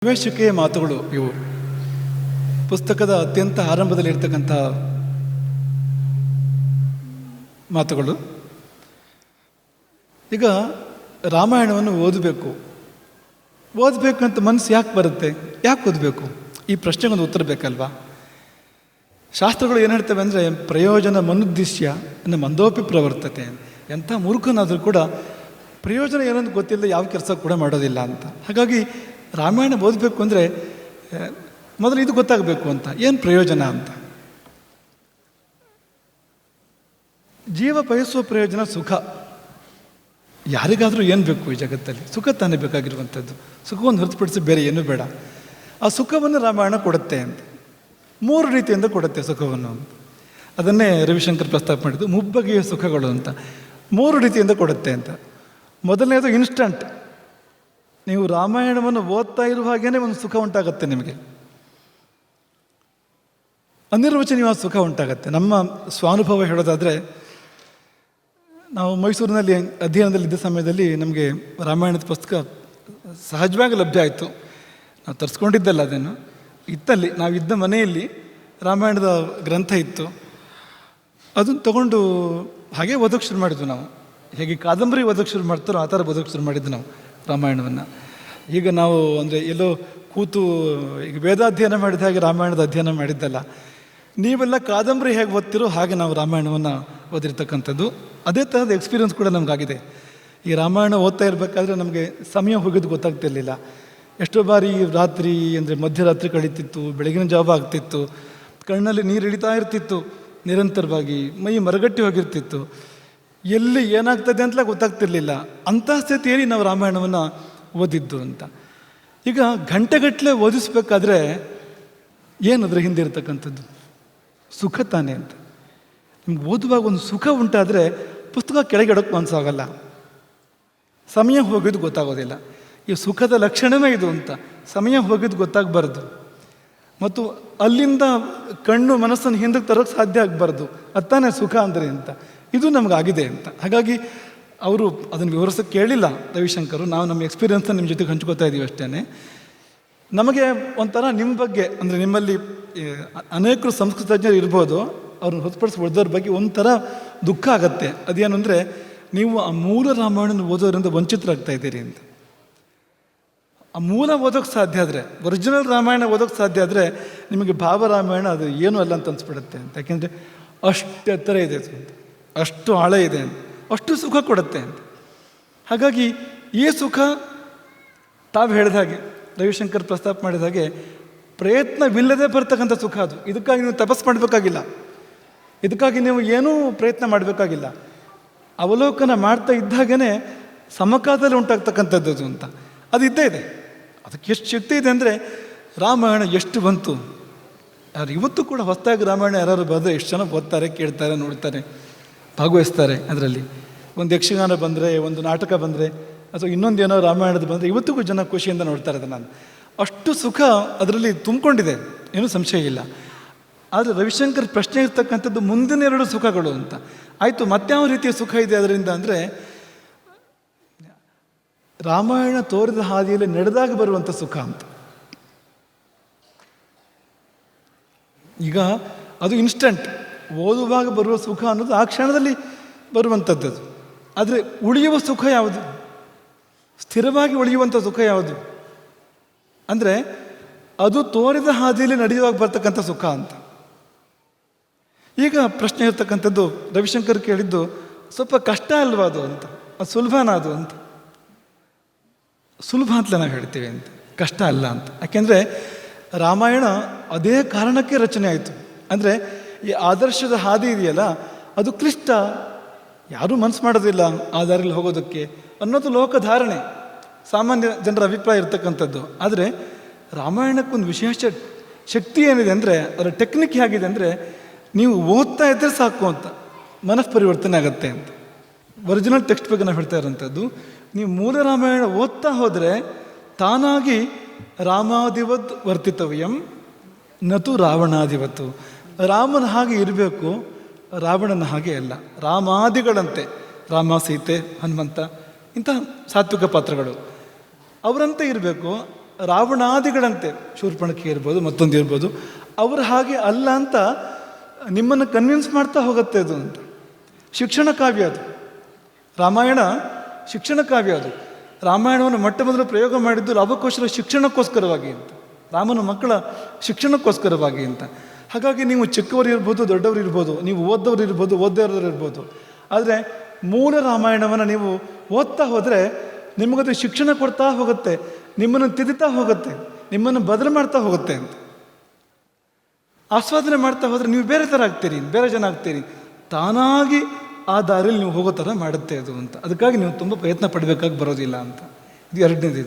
ಪ್ರವೇಶಿಕೆಯ ಮಾತುಗಳು ಇವು. ಪುಸ್ತಕದ ಅತ್ಯಂತ ಆರಂಭದಲ್ಲಿ ಇರ್ತಕ್ಕಂಥ ಮಾತುಗಳು. ಈಗ ರಾಮಾಯಣವನ್ನು ಓದಬೇಕು. ಓದಬೇಕಂತ ಮನಸ್ಸು ಯಾಕೆ ಬರುತ್ತೆ? ಯಾಕೆ ಓದಬೇಕು? ಈ ಪ್ರಶ್ನೆಗೊಂದು ಉತ್ತರ ಬೇಕಲ್ವಾ? ಶಾಸ್ತ್ರಗಳು ಏನು ಹೇಳ್ತವೆ ಅಂದರೆ, ಪ್ರಯೋಜನ ಮನುದ್ದೇಶ್ಯ ನಮ್ಮ ಮಂದೋಪಿ ಪ್ರವರ್ತತೆ. ಎಂಥ ಮೂರ್ಖನಾದರೂ ಕೂಡ ಪ್ರಯೋಜನ ಏನಂತ ಗೊತ್ತಿಲ್ಲದೆ ಯಾವ ಕೆಲಸ ಕೂಡ ಮಾಡೋದಿಲ್ಲ ಅಂತ. ಹಾಗಾಗಿ ರಾಮಾಯಣ ಓದಬೇಕು ಅಂದರೆ ಮೊದಲು ಇದು ಗೊತ್ತಾಗಬೇಕು ಅಂತ. ಏನು ಪ್ರಯೋಜನ ಅಂತ? ಜೀವ ಬಯಸುವ ಪ್ರಯೋಜನ ಸುಖ. ಯಾರಿಗಾದರೂ ಏನು ಬೇಕು ಈ ಜಗತ್ತಲ್ಲಿ? ಸುಖ ತಾನೇ ಬೇಕಾಗಿರುವಂಥದ್ದು. ಸುಖವನ್ನು ಹೊರತುಪಡಿಸಿ ಬೇರೆ ಏನೂ ಬೇಡ. ಆ ಸುಖವನ್ನು ರಾಮಾಯಣ ಕೊಡುತ್ತೆ ಅಂತ. ಮೂರು ರೀತಿಯಿಂದ ಕೊಡುತ್ತೆ ಸುಖವನ್ನು ಅದನ್ನೇ ರವಿಶಂಕರ್ ಪ್ರಸ್ತಾಪ ಮಾಡಿದ್ದು ಮುಬ್ಬಗೆಯ ಸುಖಗಳು ಅಂತ. ಮೂರು ರೀತಿಯಿಂದ ಕೊಡುತ್ತೆ ಅಂತ. ಮೊದಲನೇದು ಇನ್ಸ್ಟಂಟ್ ನೀವು ರಾಮಾಯಣವನ್ನು ಓದ್ತಾ ಇರುವ ಹಾಗೇನೆ ಒಂದು ಸುಖ ಉಂಟಾಗತ್ತೆ ನಿಮಗೆ. ಅನಿರ್ವಚನೀಯವಾದ ಸುಖ ಉಂಟಾಗತ್ತೆ. ನಮ್ಮ ಸ್ವಾನುಭವ ಹೇಳೋದಾದರೆ, ನಾವು ಮೈಸೂರಿನಲ್ಲಿ ಅಧ್ಯಯನದಲ್ಲಿ ಇದ್ದ ಸಮಯದಲ್ಲಿ ನಮಗೆ ರಾಮಾಯಣದ ಪುಸ್ತಕ ಸಹಜವಾಗಿ ಲಭ್ಯ ಆಯಿತು. ನಾವು ತರಿಸ್ಕೊಂಡಿದ್ದಲ್ಲ ಅದನ್ನು. ಇತ್ತಲ್ಲಿ ಇದ್ದ ಮನೆಯಲ್ಲಿ ರಾಮಾಯಣದ ಗ್ರಂಥ ಇತ್ತು. ಅದನ್ನು ತಗೊಂಡು ಹಾಗೆ ಓದೋಕ್ಕೆ ಶುರು ಮಾಡಿದ್ವು ನಾವು. ಹೇಗೆ ಕಾದಂಬರಿ ಓದೋಕ್ಕೆ ಶುರು ಮಾಡ್ತಾರೋ ಆ ಥರ ಓದೋಕ್ಕೆ ಶುರು ಮಾಡಿದ್ದು ನಾವು. ರಾಮಾಯಣವನ್ನು. ಈಗ ನಾವು ಅಂದರೆ ಎಲ್ಲೋ ಕೂತು ಈಗ ವೇದಾಧ್ಯಯನ ಮಾಡಿದ ಹಾಗೆ ರಾಮಾಯಣದ ಅಧ್ಯಯನ ಮಾಡಿದ್ದಲ್ಲ. ನೀವೆಲ್ಲ ಕಾದಂಬರಿ ಹೇಗೆ ಓದ್ತಿರೋ ಹಾಗೆ ನಾವು ರಾಮಾಯಣವನ್ನು ಓದಿರ್ತಕ್ಕಂಥದ್ದು. ಅದೇ ಥರದ ಎಕ್ಸ್ಪೀರಿಯನ್ಸ್ ಕೂಡ ನಮಗಾಗಿದೆ. ಈ ರಾಮಾಯಣ ಓದ್ತಾ ಇರಬೇಕಾದ್ರೆ ನಮಗೆ ಸಮಯ ಹೋಗೋದು ಗೊತ್ತಾಗ್ತಿರ್ಲಿಲ್ಲ. ಎಷ್ಟೋ ಬಾರಿ ರಾತ್ರಿ ಅಂದರೆ ಮಧ್ಯರಾತ್ರಿ ಕಳೀತಿತ್ತು, ಬೆಳಗಿನ ಜಾವ ಆಗ್ತಿತ್ತು, ಕಣ್ಣಲ್ಲಿ ನೀರು ಇಳಿತಾ ಇರ್ತಿತ್ತು, ನಿರಂತರವಾಗಿ ಮೈ ಮರಗಟ್ಟಿ ಹೋಗಿರ್ತಿತ್ತು. ಎಲ್ಲಿ ಏನಾಗ್ತದೆ ಅಂತಲೇ ಗೊತ್ತಾಗ್ತಿರ್ಲಿಲ್ಲ. ಅಂಥ ಸ್ಥಿತಿಯಲ್ಲಿ ನಾವು ರಾಮಾಯಣವನ್ನು ಓದಿದ್ದು ಅಂತ. ಈಗ ಗಂಟೆಗಟ್ಟಲೆ ಓದಿಸ್ಬೇಕಾದ್ರೆ ಏನದ್ರ ಹಿಂದೆ ಇರತಕ್ಕಂಥದ್ದು? ಸುಖ ತಾನೇ ಅಂತ. ನಿಮ್ಗೆ ಓದುವಾಗ ಒಂದು ಸುಖ ಉಂಟಾದರೆ ಪುಸ್ತಕ ಕೆಳಗಿಡೋಕ್ಕೆ ಮನಸ್ಸಾಗಲ್ಲ ಸಮಯ ಹೋಗಿದ್ದು ಗೊತ್ತಾಗೋದಿಲ್ಲ. ಈ ಸುಖದ ಲಕ್ಷಣವೇ ಇದು ಅಂತ. ಸಮಯ ಹೋಗಿದ್ದು ಗೊತ್ತಾಗಬಾರ್ದು. ಮತ್ತು ಅಲ್ಲಿಂದ ಕಣ್ಣು ಮನಸ್ಸನ್ನು ಹಿಂದಕ್ಕೆ ತರೋಕ್ಕೆ ಸಾಧ್ಯ ಆಗಬಾರ್ದು. ಅತ್ತಾನೆ ಸುಖ ಅಂದರೆ ಅಂತ. ಇದು ನಮಗಾಗಿದೆ ಅಂತ. ಹಾಗಾಗಿ ಅವರು ಅದನ್ನು ವಿವರಿಸೋಕ್ಕೆ ಕೇಳಿಲ್ಲ ರವಿಶಂಕರು. ನಾವು ನಮ್ಮ ಎಕ್ಸ್ಪೀರಿಯನ್ಸನ್ನು ನಿಮ್ಮ ಜೊತೆಗೆ ಹಂಚ್ಕೋತಾ ಇದ್ದೀವಿ ಅಷ್ಟೇ ನಮಗೆ ಒಂಥರ ನಿಮ್ಮ ಬಗ್ಗೆ ಅಂದರೆ ನಿಮ್ಮಲ್ಲಿ ಅನೇಕರು ಸಂಸ್ಕೃತಜ್ಞರು ಇರ್ಬೋದು. ಅವ್ರನ್ನ ಹೊರತುಪಡಿಸಿ ಉಳಿದವ್ರ ಬಗ್ಗೆ ಒಂಥರ ದುಃಖ ಆಗುತ್ತೆ. ಅದೇನು ಅಂದರೆ ನೀವು ಆ ಮೂಲ ರಾಮಾಯಣನ ಓದೋದ್ರಿಂದ ವಂಚಿತರಾಗ್ತಾ ಇದ್ದೀರಿ ಅಂತ. ಆ ಮೂಲ ಓದೋಕ್ಕೆ ಸಾಧ್ಯ ಆದರೆ, ಒರಿಜಿನಲ್ ರಾಮಾಯಣ ಓದೋಕ್ಕೆ ಸಾಧ್ಯ ಆದರೆ ನಿಮಗೆ ಭಾವ ರಾಮಾಯಣ ಅದು ಏನೂ ಅಲ್ಲ ಅಂತ ಅನ್ಸ್ಬಿಡುತ್ತೆ ಅಂತ. ಯಾಕೆಂದರೆ ಅಷ್ಟು ಎತ್ತರ ಇದೆ ಅಷ್ಟು ಆಳ ಇದೆ ಅಂತ. ಅಷ್ಟು ಸುಖ ಕೊಡುತ್ತೆ ಅಂತ. ಹಾಗಾಗಿ ಈ ಸುಖ ತಾವು ಹೇಳಿದ ಹಾಗೆ, ರವಿಶಂಕರ್ ಪ್ರಸ್ತಾಪ ಮಾಡಿದ ಹಾಗೆ, ಪ್ರಯತ್ನವಿಲ್ಲದೆ ಬರ್ತಕ್ಕಂಥ ಸುಖ ಅದು. ಇದಕ್ಕಾಗಿ ನೀವು ತಪಸ್ ಮಾಡಬೇಕಾಗಿಲ್ಲ. ಇದಕ್ಕಾಗಿ ನೀವು ಏನೂ ಪ್ರಯತ್ನ ಮಾಡಬೇಕಾಗಿಲ್ಲ. ಅವಲೋಕನ ಮಾಡ್ತಾ ಇದ್ದಾಗೇ ಸಮಕಾಲದಲ್ಲಿ ಉಂಟಾಗ್ತಕ್ಕಂಥದ್ದು ಅಂತ. ಅದು ಇದ್ದೇ ಇದೆ. ಅದಕ್ಕೆ ಎಷ್ಟು ಶಕ್ತಿ ಇದೆ ಅಂದರೆ ರಾಮಾಯಣ ಎಷ್ಟು ಬಂತು? ಯಾರು ಇವತ್ತು ಕೂಡ ಹೊಸದಾಗಿ ರಾಮಾಯಣ ಯಾರು ಬಂದರೆ ಎಷ್ಟು ಜನ ಓದ್ತಾರೆ, ಕೇಳ್ತಾರೆ, ನೋಡ್ತಾರೆ, ಭಾಗವಹಿಸ್ತಾರೆ ಅದರಲ್ಲಿ. ಒಂದು ಯಕ್ಷಗಾನ ಬಂದರೆ, ಒಂದು ನಾಟಕ ಬಂದರೆ, ಅಥವಾ ಇನ್ನೊಂದು ಏನೋ ರಾಮಾಯಣದ ಬಂದರೆ ಇವತ್ತಿಗೂ ಜನ ಖುಷಿಯಿಂದ ನೋಡ್ತಾರೆ ಅದನ್ನು. ಅಷ್ಟು ಸುಖ ಅದರಲ್ಲಿ ತುಂಬಿಕೊಂಡಿದೆ, ಏನೂ ಸಂಶಯ ಇಲ್ಲ. ಆದರೆ ರವಿಶಂಕರ್ ಪ್ರಶ್ನೆ ಇರ್ತಕ್ಕಂಥದ್ದು ಮುಂದಿನ ಎರಡು ಸುಖಗಳು ಅಂತ. ಆಯಿತು ಮತ್ಯಾವ ರೀತಿಯ ಸುಖ ಇದೆ ಅದರಿಂದ ಅಂದರೆ ರಾಮಾಯಣ ತೋರಿದ ಹಾದಿಯಲ್ಲಿ ನಡೆದಾಗ ಬರುವಂಥ ಸುಖ ಅಂತ. ಈಗ ಅದು ಇನ್ಸ್ಟಂಟ್ ಓದುವಾಗ ಬರುವ ಸುಖ ಅನ್ನೋದು ಆ ಕ್ಷಣದಲ್ಲಿ ಬರುವಂಥದ್ದು. ಆದರೆ ಉಳಿಯುವ ಸುಖ ಯಾವುದು? ಸ್ಥಿರವಾಗಿ ಉಳಿಯುವಂಥ ಸುಖ ಯಾವುದು? ಅಂದರೆ ಅದು ತೋರಿದ ಹಾದಿಯಲ್ಲಿ ನಡೆಯುವಾಗ ಬರ್ತಕ್ಕಂಥ ಸುಖ ಅಂತ. ಈಗ ಪ್ರಶ್ನೆ ಇರ್ತಕ್ಕಂಥದ್ದು ರವಿಶಂಕರ್ ಕೇಳಿದ್ದು ಸ್ವಲ್ಪ ಕಷ್ಟ ಅಲ್ವಾ ಅದು ಅಂತ? ಅದು ಸುಲಭನ ಅದು ಅಂತ? ಸುಲಭ ಅಂತಲೇ ನಾವು ಹೇಳ್ತೀವಿ ಅಂತ. ಕಷ್ಟ ಅಲ್ಲ ಅಂತ. ಯಾಕೆಂದರೆ ರಾಮಾಯಣ ಅದೇ ಕಾರಣಕ್ಕೆ ರಚನೆ ಆಯಿತು. ಅಂದರೆ ಈ ಆದರ್ಶದ ಹಾದಿ ಇದೆಯಲ್ಲ, ಅದು ಕ್ಲಿಷ್ಟ. ಯಾರೂ ಮನಸ್ಸು ಮಾಡೋದಿಲ್ಲ ಆ ದಾರಿಯಲ್ಲಿ ಹೋಗೋದಕ್ಕೆ ಅನ್ನೋದು ಲೋಕಧಾರಣೆ ಸಾಮಾನ್ಯ ಜನರ ಅಭಿಪ್ರಾಯ ಇರ್ತಕ್ಕಂಥದ್ದು. ಆದರೆ ರಾಮಾಯಣಕ್ಕೊಂದು ವಿಶೇಷ ಶಕ್ತಿ ಏನಿದೆ ಅಂದರೆ, ಅದರ ಟೆಕ್ನಿಕ್ ಹೇಗಿದೆ ಅಂದರೆ, ನೀವು ಓದ್ತಾ ಇದ್ದರೆ ಸಾಕು ಅಂತ ಮನಃಪರಿವರ್ತನೆ ಆಗುತ್ತೆ ಅಂತ. ಒರಿಜಿನಲ್ ಟೆಕ್ಸ್ಟ್ ಬಗ್ಗೆ ನಾವು ಹೇಳ್ತಾ ಇರೋಂಥದ್ದು. ನೀವು ಮೂಲ ರಾಮಾಯಣ ಓದ್ತಾ ಹೋದರೆ ತಾನಾಗಿ ರಾಮಾಧಿವತ್ ವರ್ತಿತವ್ಯಂ, ನತು ರಾವಣಾಧಿವತ್ತು. ರಾಮನ ಹಾಗೆ ಇರಬೇಕು, ರಾವಣನ ಹಾಗೆ ಅಲ್ಲ. ರಾಮಾದಿಗಳಂತೆ ರಾಮ ಸೀತೆ ಹನುಮಂತ, ಇಂತಹ ಸಾತ್ವಿಕ ಪಾತ್ರಗಳು. ಅವರಂತೆ ಇರಬೇಕು, ರಾವಣಾದಿಗಳಂತೆ. ಶೂರ್ಪಣಕ್ಕೆ ಇರ್ಬೋದು, ಮತ್ತೊಂದು ಇರ್ಬೋದು. ಅವರು ಹಾಗೆ ಅಲ್ಲ ಅಂತ ನಿಮ್ಮನ್ನು ಕನ್ವಿನ್ಸ್ ಮಾಡ್ತಾ ಹೋಗುತ್ತೆ ಅದು ಅಂತ. ಶಿಕ್ಷಣ ಕಾವ್ಯ ಅದು. ರಾಮಾಯಣ ಶಿಕ್ಷಣ ಕಾವ್ಯ ಅದು. ರಾಮಾಯಣವನ್ನು ಮೊಟ್ಟ ಮೊದಲು ಪ್ರಯೋಗ ಮಾಡಿದ್ದು ಲವಕೋಶರ ಶಿಕ್ಷಣಕ್ಕೋಸ್ಕರವಾಗಿ ಅಂತ. ರಾಮನ ಮಕ್ಕಳ ಶಿಕ್ಷಣಕ್ಕೋಸ್ಕರವಾಗಿ ಅಂತ. ಹಾಗಾಗಿ ನೀವು ಚಿಕ್ಕವರು ಇರ್ಬೋದು, ದೊಡ್ಡವರು ಇರ್ಬೋದು, ನೀವು ಓದ್ದವ್ರು ಇರ್ಬೋದು ಓದ್ದವ್ರು ಇರ್ಬೋದು. ಆದರೆ ಮೂಲ ರಾಮಾಯಣವನ್ನು ನೀವು ಓದ್ತಾ ಹೋದರೆ ನಿಮಗದು ಶಿಕ್ಷಣ ಕೊಡ್ತಾ ಹೋಗುತ್ತೆ, ನಿಮ್ಮನ್ನು ತಿದ್ದುತ್ತಾ ಹೋಗುತ್ತೆ, ನಿಮ್ಮನ್ನು ಬದಲು ಮಾಡ್ತಾ ಹೋಗುತ್ತೆ ಅಂತ. ಆಸ್ವಾದನೆ ಮಾಡ್ತಾ ಹೋದರೆ ನೀವು ಬೇರೆ ಥರ ಆಗ್ತೀರಿ, ಬೇರೆ ಜನ ಆಗ್ತೀರಿ. ತಾನಾಗಿ ಆ ದಾರಿಯಲ್ಲಿ ನೀವು ಹೋಗೋ ಥರ ಮಾಡುತ್ತೆ ಅದು ಅಂತ. ಅದಕ್ಕಾಗಿ ನೀವು ತುಂಬ ಪ್ರಯತ್ನ ಪಡಬೇಕಾಗಿ ಬರೋದಿಲ್ಲ ಅಂತ. ಇದು ಎರಡನೇದು